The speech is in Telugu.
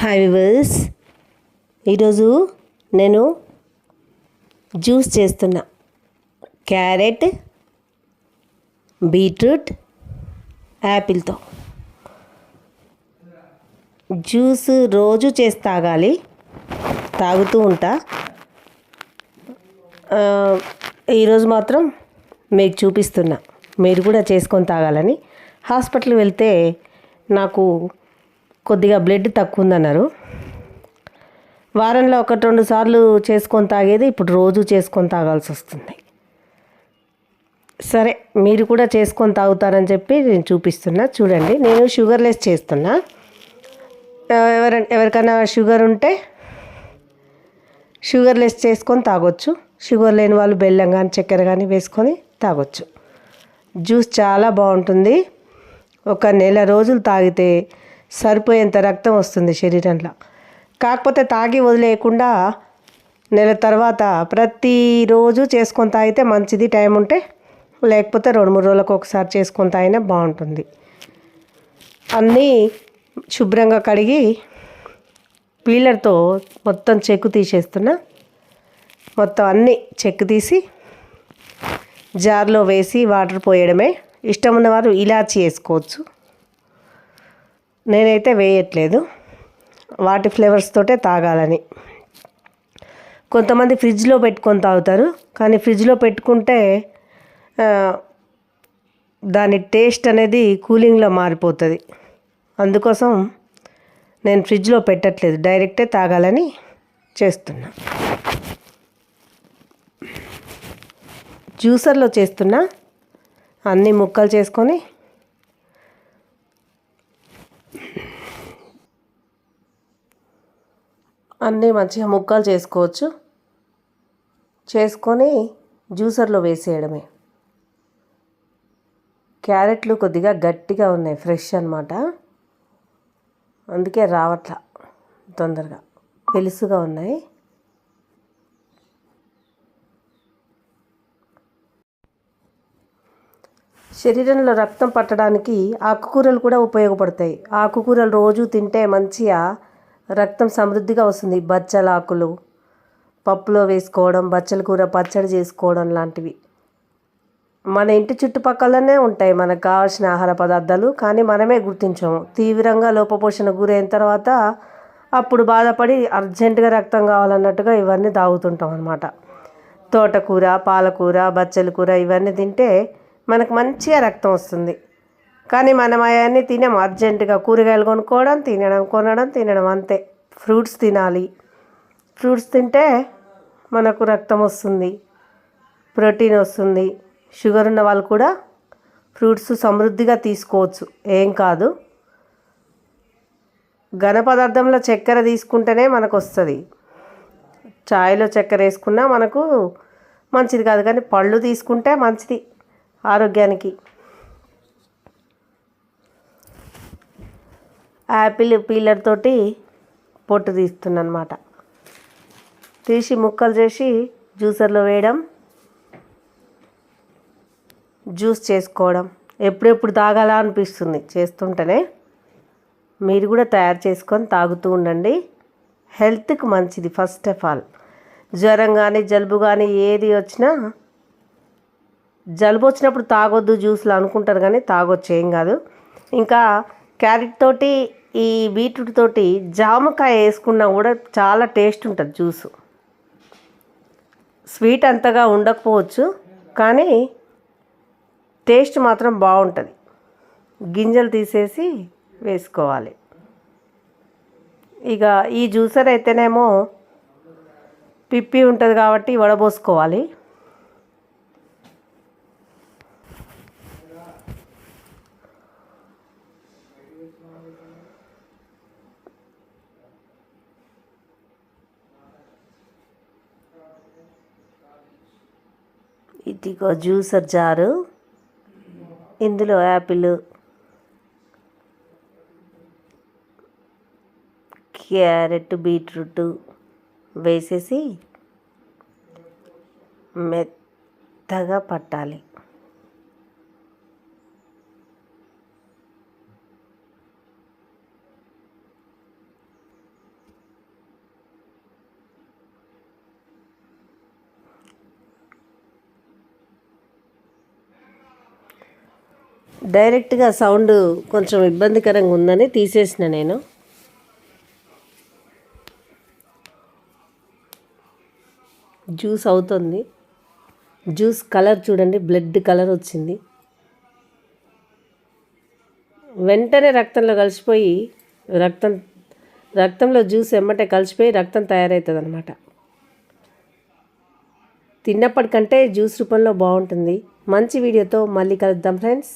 హాయ్ వివర్స్ ఈరోజు నేను జ్యూస్ చేస్తున్నా. Carrot beetroot యాపిల్తో. జ్యూస్ రోజు చేసి తాగాలి. తాగుతూ ఉంటా. ఈరోజు మాత్రం మీకు చూపిస్తున్నా. మీరు కూడా చేసుకొని తాగాలని. హాస్పిటల్ వెళ్తే నాకు కొద్దిగా బ్లడ్ తక్కువ ఉందన్నారు వారంలో ఒకటి రెండు సార్లు చేసుకొని తాగేది ఇప్పుడు రోజు చేసుకొని తాగాల్సి వస్తుంది సరే మీరు కూడా చేసుకొని తాగుతారని చెప్పి నేను చూపిస్తున్నా. చూడండి నేను షుగర్లెస్ చేస్తున్నా. ఎవర ఎవరికైనా షుగర్ ఉంటే షుగర్లెస్ చేసుకొని తాగొచ్చు. షుగర్ లేని వాళ్ళు బెల్లం కానీ చక్కెర కానీ వేసుకొని తాగొచ్చు. జ్యూస్ చాలా బాగుంటుంది. ఒక నెల రోజులు తాగితే సరిపోయేంత రక్తం వస్తుంది శరీరంలో. కాకపోతే తాగి వదిలేయకుండా నెల తర్వాత ప్రతిరోజు చేసుకొని తాగితే మంచిది టైం ఉంటే లేకపోతే రెండు మూడు రోజులకు ఒకసారి చేసుకొని తాగినా బాగుంటుంది. అన్నీ శుభ్రంగా కడిగి పీలర్తో మొత్తం చెక్కు తీసేస్తున్నా. మొత్తం అన్నీ చెక్కు తీసి జార్లో వేసి వాటర్ పోయడమే. ఇష్టం ఉన్నవారు ఇలాచి వేసుకోవచ్చు. నేనైతే వేయట్లేదు. వాటి ఫ్లేవర్స్ తోటే తాగాలని. కొంతమంది ఫ్రిడ్జ్లో పెట్టుకొని తాగుతారు. కానీ ఫ్రిడ్జ్లో పెట్టుకుంటే దాని టేస్ట్ అనేది కూలింగ్లో మారిపోతుంది. అందుకోసం నేను ఫ్రిడ్జ్లో పెట్టట్లేదు. డైరెక్టే తాగాలని చేస్తున్నా. జ్యూసర్లో చేస్తున్నా. అన్ని ముక్కలు చేసుకొని అన్నీ మంచిగా ముక్కలు చేసుకోవచ్చు. చేసుకొని జ్యూసర్లో వేసేయడమే. క్యారెట్లు కొద్దిగా గట్టిగా ఉన్నాయి ఫ్రెష్ అనమాట అందుకే రావట్లా తొందరగా. పెలుసుగా ఉన్నాయి. శరీరంలో రక్తం పట్టడానికి ఆకుకూరలు కూడా ఉపయోగపడతాయి. ఆకుకూరలు రోజు తింటే మంచిగా రక్తం సమృద్ధిగా వస్తుంది. బచ్చలాకులు పప్పులో వేసుకోవడం బచ్చల కూర పచ్చడి చేసుకోవడం లాంటివి. మన ఇంటి చుట్టుపక్కలనే ఉంటాయి మనకు కావాల్సిన ఆహార పదార్థాలు కానీ మనమే గుర్తించాము. తీవ్రంగా లోపపోషణ గురైన తర్వాత అప్పుడు బాధపడి అర్జెంటుగా రక్తం కావాలన్నట్టుగా ఇవన్నీ తాగుతుంటాం అనమాట తోటకూర పాలకూర బచ్చల కూర ఇవన్నీ తింటే మనకు మంచిగా రక్తం వస్తుంది. కానీ మనం అవన్నీ తినాం అర్జెంటుగా కూరగాయలు కొనుక్కోవడం తినడం కొనడం తినడం అంతే. ఫ్రూట్స్ తినాలి. ఫ్రూట్స్ తింటే మనకు రక్తం వస్తుంది ప్రోటీన్ వస్తుంది. షుగర్ ఉన్న వాళ్ళు కూడా ఫ్రూట్స్ సమృద్ధిగా తీసుకోవచ్చు. ఏం కాదు. ఘన పదార్థంలో చక్కెర తీసుకుంటేనే మనకు వస్తుంది. చాయ్లో చక్కెర వేసుకున్నా మనకు మంచిది కాదు. కానీ పళ్ళు తీసుకుంటే మంచిది ఆరోగ్యానికి. యాపిల్ పీలర్ తోటి పొట్టు తీస్తున్నమాట అనమాట తీసి ముక్కలు చేసి జ్యూసర్లో వేయడం జ్యూస్ చేసుకోవడం. ఎప్పుడెప్పుడు తాగాలా అనిపిస్తుంది చేస్తుంటేనే. మీరు కూడా తయారు చేసుకొని తాగుతూ ఉండండి. హెల్త్కి మంచిది ఫస్ట్ ఆఫ్ ఆల్. జ్వరం కానీ జలుబు కానీ ఏది వచ్చినా జలుబు వచ్చినప్పుడు తాగొద్దు జ్యూస్లు అనుకుంటారు కానీ తాగొచ్చు ఏం కాదు. ఇంకా క్యారెట్ తోటి ఈ బీట్రూట్ తోటి జామకాయ వేసుకున్నా కూడా చాలా టేస్ట్ ఉంటుంది జ్యూసు. స్వీట్ అంతగా ఉండకపోవచ్చు కానీ టేస్ట్ మాత్రం బాగుంటుంది. గింజలు తీసేసి వేసుకోవాలి. ఇక ఈ జ్యూసర్ అయితేనేమో పిప్పి ఉంటుంది కాబట్టి వడబోసుకోవాలి. ఇదిగో జ్యూసర్ జారు. ఇందులో యాపిల్ క్యారెట్ బీట్రూట్ వేసేసి మెత్తగా పట్టాలి. డైరెక్ట్గా సౌండ్ కొంచెం ఇబ్బందికరంగా ఉందని తీసేసిన నేను. జ్యూస్ అవుతుంది. జ్యూస్ కలర్ చూడండి బ్లడ్ కలర్ వచ్చింది. వెంటనే రక్తంలో కలిసిపోయి రక్తం రక్తంలో జ్యూస్ ఎమ్మటే కలిసిపోయి రక్తం తయారవుతుంది అనమాట తిన్నప్పటికంటే జ్యూస్ రూపంలో బాగుంటుంది. మంచి వీడియోతో మళ్ళీ కలుద్దాం ఫ్రెండ్స్.